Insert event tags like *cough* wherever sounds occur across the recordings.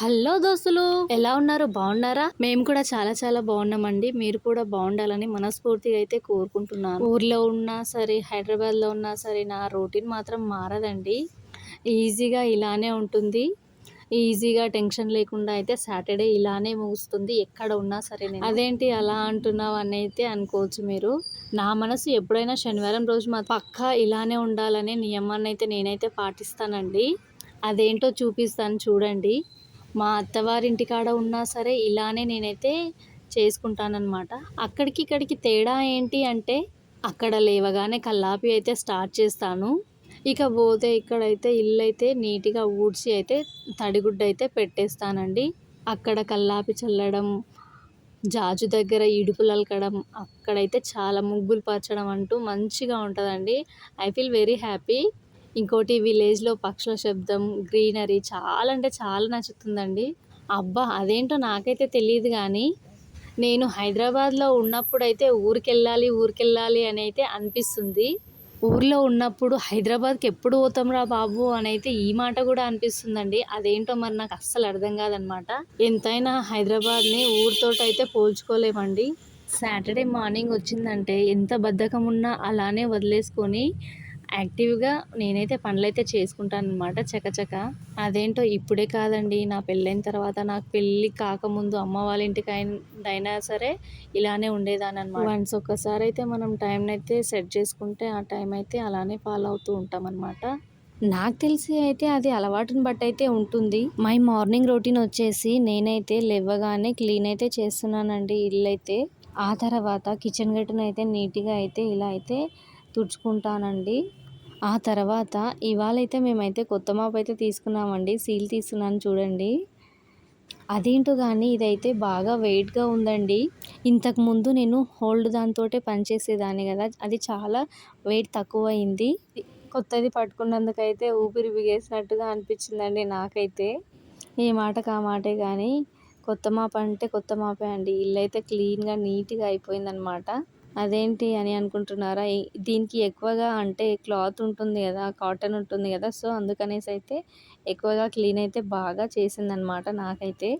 Hello దోస్తులు ఎలా ఉన్నారు? బాగున్నారా? మేము కూడా చాలా చాలా బాగున్నామండి. మీరు కూడా బాగుండాలని మనస్ఫూర్తిగా అయితే కోరుకుంటున్నాను. ఊర్లో ఉన్నా సరే హైదరాబాద్లో ఉన్నా సరే నా రొటీన్ మాత్రం మారదండి. ఈజీగా ఇలానే ఉంటుంది. ఈజీగా టెన్షన్ లేకుండా అయితే సాటర్డే ఇలానే ముగుస్తుంది. ఎక్కడ ఉన్నా సరే నేను. అదేంటి అలా అంటున్నావు అని అయితే అనుకోవచ్చు మీరు. నా మనసు ఎప్పుడైనా శనివారం రోజు మా పక్కా ఇలానే ఉండాలనే నియమాన్ని అయితే నేనైతే పాటిస్తానండి. అదేంటో చూపిస్తాను చూడండి. మా అత్తవారింటి కాడ ఉన్నా సరే ఇలానే నేనైతే చేసుకుంటానన్నమాట. అక్కడికి ఇక్కడికి తేడా ఏంటి అంటే అక్కడ లేవగానే కల్లాపి అయితే స్టార్ట్ చేస్తాను. ఇక పోతే ఇక్కడైతే ఇల్లు అయితే నీట్గా ఊడ్చి అయితే తడిగుడ్డ అయితే పెట్టేస్తానండి. అక్కడ కల్లాపి చల్లడం జాజు దగ్గర ఇడుపులు అలకడం అక్కడైతే చాలా ముగ్గులు పరచడం అంటూ మంచిగా ఉంటుందండి. I feel very happy. ఇంకోటి విలేజ్లో పక్షుల శబ్దం గ్రీనరీ చాలా అంటే చాలా నచ్చుతుందండి. అబ్బా! అదేంటో నాకైతే తెలియదు కానీ నేను హైదరాబాద్లో ఉన్నప్పుడైతే ఊరికెళ్ళాలి ఊరికెళ్ళాలి అని అయితే అనిపిస్తుంది. ఊర్లో ఉన్నప్పుడు హైదరాబాద్కి ఎప్పుడు పోతాంరా బాబు అని అయితే ఈ మాట కూడా అనిపిస్తుందండి. అదేంటో మరి నాకు అస్సలు అర్థం కాదనమాట. ఎంతైనా హైదరాబాద్ని ఊరితో అయితే పోల్చుకోలేమండి. సాటర్డే మార్నింగ్ వచ్చిందంటే ఎంత బద్ధకం ఉన్నా అలానే వదిలేసుకొని యాక్టివ్గా నేనైతే పనులైతే చేసుకుంటాను అనమాట చకచక. అదేంటో ఇప్పుడే కాదండి నా పెళ్ళైన తర్వాత నాకు పెళ్ళి కాకముందు అమ్మ వాళ్ళ ఇంటికి అయినా సరే ఇలానే ఉండేదాని అనమాట వన్స్ ఒక్కసారి అయితే మనం టైం అయితే సెట్ చేసుకుంటే ఆ టైం అయితే అలానే ఫాలో అవుతూ ఉంటాం అనమాట నాకు తెలిసి అయితే అది అలవాటుని బట్టి అయితే ఉంటుంది. మై మార్నింగ్ రొటీన్ వచ్చేసి నేనైతే లేవగానే క్లీన్ అయితే చేస్తున్నానండి ఇల్లు అయితే ఆ తర్వాత కిచెన్ గట్టును అయితే నీట్గా అయితే ఇలా అయితే తుడుచుకుంటానండి. ఆ తర్వాత ఇవాళైతే మేమైతే కొత్త మాపు అయితే తీసుకున్నామండి. సీల్ తీసుకున్నాను చూడండి. అదేంటో కానీ ఇదైతే బాగా వెయిట్గా ఉందండి. ఇంతకుముందు నేను హోల్డ్ దాంతో పనిచేసేదాన్ని కదా అది చాలా వెయిట్ తక్కువ అయింది కొత్తది పట్టుకున్నందుకైతే ఊపిరి బిగేసినట్టుగా అనిపించిందండి నాకైతే. ఏ మాట కా మాటే కానీ కొత్త మాప అంటే కొత్త మాపే అండి. ఇల్లు అయితే క్లీన్గా నీట్గా అయిపోయిందనమాట. అదేంటి అని అనుకుంటున్నారా? దీనికి ఎక్కువగా అంటే క్లాత్ ఉంటుంది కదా కాటన్ ఉంటుంది కదా సో అందుకనేసి అయితే ఎక్కువగా క్లీన్ అయితే బాగా చేసిందనమాట నాకైతే.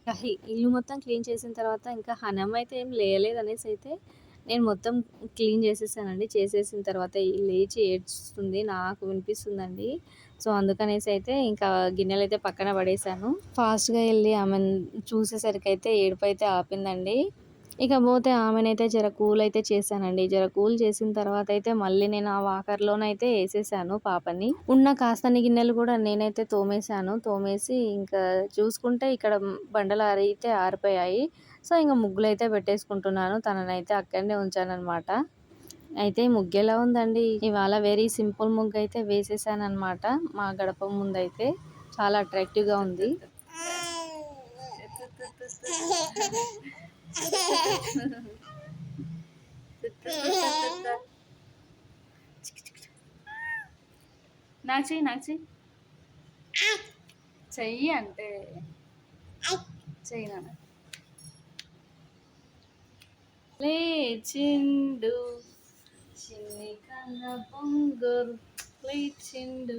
ఇల్లు మొత్తం క్లీన్ చేసిన తర్వాత ఇంకా హనం అయితే ఏం లేయలేదు అనేసి అయితే నేను మొత్తం క్లీన్ చేసేసానండి. చేసేసిన తర్వాత లేచి ఏడ్చుతుంది నాకు వినిపిస్తుందండి. సో అందుకనేసి అయితే ఇంకా గిన్నెలు అయితే పక్కన పడేసాను. ఫాస్ట్గా వెళ్ళి ఆమె చూసేసరికి అయితే ఏడుపు అయితే ఆపిందండి. ఇక పోతే ఆమెనైతే జర కూల్ అయితే చేశానండి. జర కూల్ చేసిన తర్వాత అయితే మళ్ళీ నేను ఆ వాకర్లోనైతే వేసేసాను పాపని. ఉన్న కాస్తని గిన్నెలు కూడా నేనైతే తోమేశాను. తోమేసి ఇంకా చూసుకుంటే ఇక్కడ బండలు అయితే ఆరిపోయాయి. సో ఇంకా ముగ్గులు అయితే పెట్టేసుకుంటున్నాను. తననైతే అక్కడనే ఉంచానమాట అయితే ముగ్గు ఎలా ఉందండి. ఇవాళ వెరీ సింపుల్ ముగ్గు అయితే వేసేసాను అనమాట మా గడప ముందు అయితే చాలా అట్రాక్టివ్గా ఉంది. *laughs* *laughs* నాకు చెయ్యి నాకు చెయ్యి చెయ్యి అంటే చెయ్యి నాన్న. లేచిండు. చిన్ని కన్న పొంగరు లేచిండు.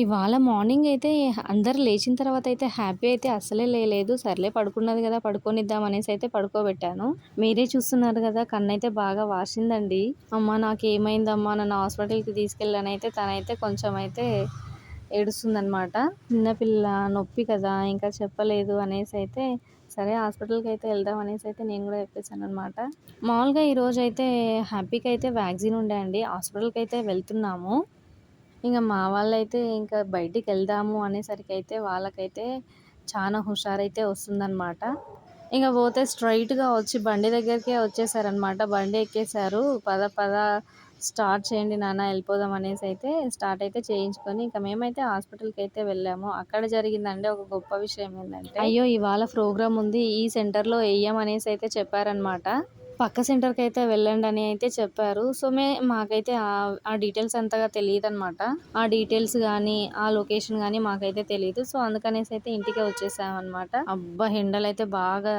ఇవాళ మార్నింగ్ అయితే అందరు లేచిన తర్వాత అయితే హ్యాపీ అయితే అసలే లేదు. సర్లే పడుకున్నది కదా పడుకొనిద్దాం అనేసి అయితే పడుకోబెట్టాను. మీరే చూస్తున్నారు కదా కన్ను అయితే బాగా వాసిందండి అమ్మ నాకు ఏమైందమ్మా నన్ను హాస్పిటల్కి తీసుకెళ్ళాను అయితే తనైతే కొంచెం అయితే ఏడుస్తుందనమాట చిన్నపిల్ల నొప్పి కదా ఇంకా చెప్పలేదు అనేసి అయితే సరే హాస్పిటల్కి అయితే వెళ్దాం అనేసి అయితే నేను కూడా చెప్పేసాను అనమాట మామూలుగా ఈరోజు అయితే హ్యాపీకి అయితే వ్యాక్సిన్ ఉండే అండి. హాస్పిటల్కి అయితే వెళ్తున్నాము. ఇంకా మా వాళ్ళైతే ఇంకా బయటికి వెళ్దాము అనేసరికి అయితే వాళ్ళకైతే చాలా హుషారైతే వస్తుందన్నమాట. ఇంకా పోతే స్ట్రైట్గా వచ్చి బండి దగ్గరికే వచ్చేసారనమాట బండి ఎక్కేసారు పద పద స్టార్ట్ చేయండి నాన్న వెళ్ళిపోదాం అనేసి అయితే స్టార్ట్ అయితే చేయించుకొని ఇంకా మేమైతే హాస్పిటల్కి అయితే వెళ్ళాము. అక్కడ జరిగిందంటే ఒక గొప్ప విషయం ఏంటంటే అయ్యో ఇవాళ ప్రోగ్రామ్ ఉంది ఈ సెంటర్లో వేయం అనేసి అయితే చెప్పారనమాట పక్క సెంటర్కి అయితే వెళ్ళండి అని అయితే చెప్పారు. సో మే మాకైతే ఆ- డీటెయిల్స్ అంతగా తెలియదు అనమాట ఆ డీటెయిల్స్ కానీ ఆ లొకేషన్ కానీ మాకైతే తెలియదు సో అందుకనేసి అయితే ఇంటికే వచ్చేసామన్నమాట. అబ్బా ఎండలు అయితే బాగా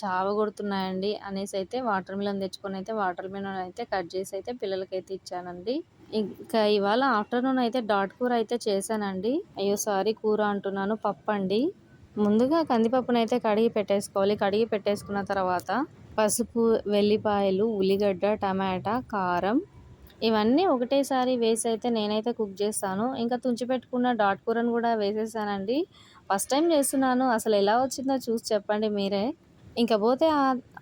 చావ కొడుతున్నాయండి అనేసి అయితే వాటర్ మిలన్ తెచ్చుకొని అయితే వాటర్ మిలన్ అయితే కట్ చేసి అయితే పిల్లలకైతే ఇచ్చానండి. ఇంకా ఇవాళ ఆఫ్టర్నూన్ అయితే డాట్ కూర అయితే చేశానండి. అయ్యో సారీ కూర అంటున్నాను పప్పు అండి ముందుగా కందిపప్పును అయితే కడిగి పెట్టేసుకోవాలి. కడిగి పెట్టేసుకున్న తర్వాత పసుపు వెల్లిపాయలు ఉల్లిగడ్డ టమాటా కారం ఇవన్నీ ఒకటేసారి వేసి అయితే నేనైతే కుక్ చేస్తాను. ఇంకా తుంచి పెట్టుకున్న డాట్ కూరను కూడా వేసేసానండి. ఫస్ట్ టైం చేస్తున్నాను. అసలు ఎలా వచ్చిందో చూసి చెప్పండి మీరే. ఇంకా పోతే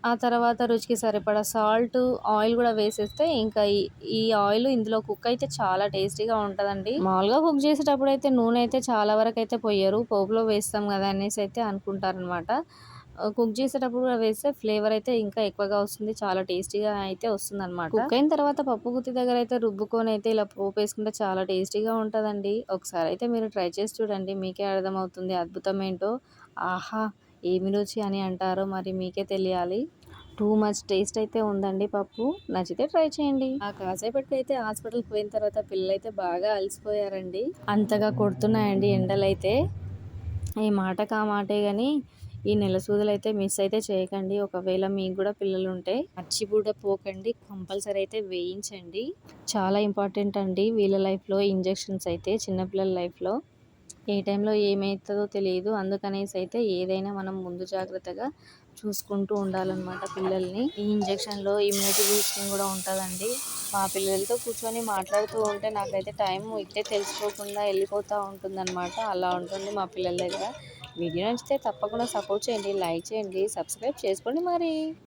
ఆ- తర్వాత రుచికి సరిపడా సాల్ట్ ఆయిల్ కూడా వేసేస్తే ఇంకా ఈ- ఈ ఆయిల్ ఇందులో కుక్ అయితే చాలా టేస్టీగా ఉంటుందండి. మామూలుగా కుక్ చేసేటప్పుడు అయితే నూనె అయితే చాలా వరకు అయితే పోయారు. పోపులో వేస్తాం కదా అనేసి అయితే అనుకుంటారనమాట కుక్ చేసేటప్పుడు కూడా వేస్తే ఫ్లేవర్ అయితే ఇంకా ఎక్కువగా వస్తుంది. చాలా టేస్టీగా అయితే వస్తుంది అనమాట కుక్ అయిన తర్వాత పప్పు గుత్తి దగ్గర అయితే రుబ్బుకొని అయితే ఇలా పోపు వేసుకుంటే చాలా టేస్టీగా ఉంటుందండి. ఒకసారి అయితే మీరు ట్రై చేసి చూడండి. మీకే అర్థమవుతుంది. అద్భుతం ఏంటో. ఆహా ఏమి రుచి అని అంటారో మరి మీకే తెలియాలి. టూ మచ్ టేస్ట్ అయితే ఉందండి పప్పు. నచ్చితే ట్రై చేయండి. ఆ కాసేపటికి అయితే హాస్పిటల్కి పోయిన తర్వాత పిల్లలు అయితే బాగా అలసిపోయారండి. అంతగా కొడుతున్నాయండి ఎండలైతే. ఈ మాటకు మాటే కానీ ఈ నెల సూదులు అయితే మిస్ అయితే చేయకండి. ఒకవేళ మీకు కూడా పిల్లలు ఉంటే మర్చి కూడా పోకండి. కంపల్సరీ అయితే వేయించండి. చాలా ఇంపార్టెంట్ అండి వీళ్ళ లైఫ్లో ఇంజెక్షన్స్ అయితే చిన్నపిల్లల లైఫ్లో. ఏ టైంలో ఏమవుతుందో తెలియదు. అందుకనేసి అయితే ఏదైనా మనం ముందు జాగ్రత్తగా చూసుకుంటూ ఉండాలన్నమాట పిల్లల్ని. ఈ ఇంజెక్షన్లో ఇమ్యూనిటీ బూస్టింగ్ కూడా ఉంటుందండి. మా పిల్లలతో కూర్చొని మాట్లాడుతూ ఉంటే నాకైతే టైం ఇట్టే తెలుసుకోకుండా వెళ్ళిపోతూ ఉంటుందన్నమాట. అలా ఉంటుంది మా పిల్లల దగ్గర. వీడియో నచ్చితే తప్పకుండా సపోర్ట్ చేయండి లైక్ చేయండి సబ్స్క్రైబ్ చేసుకోండి మరి.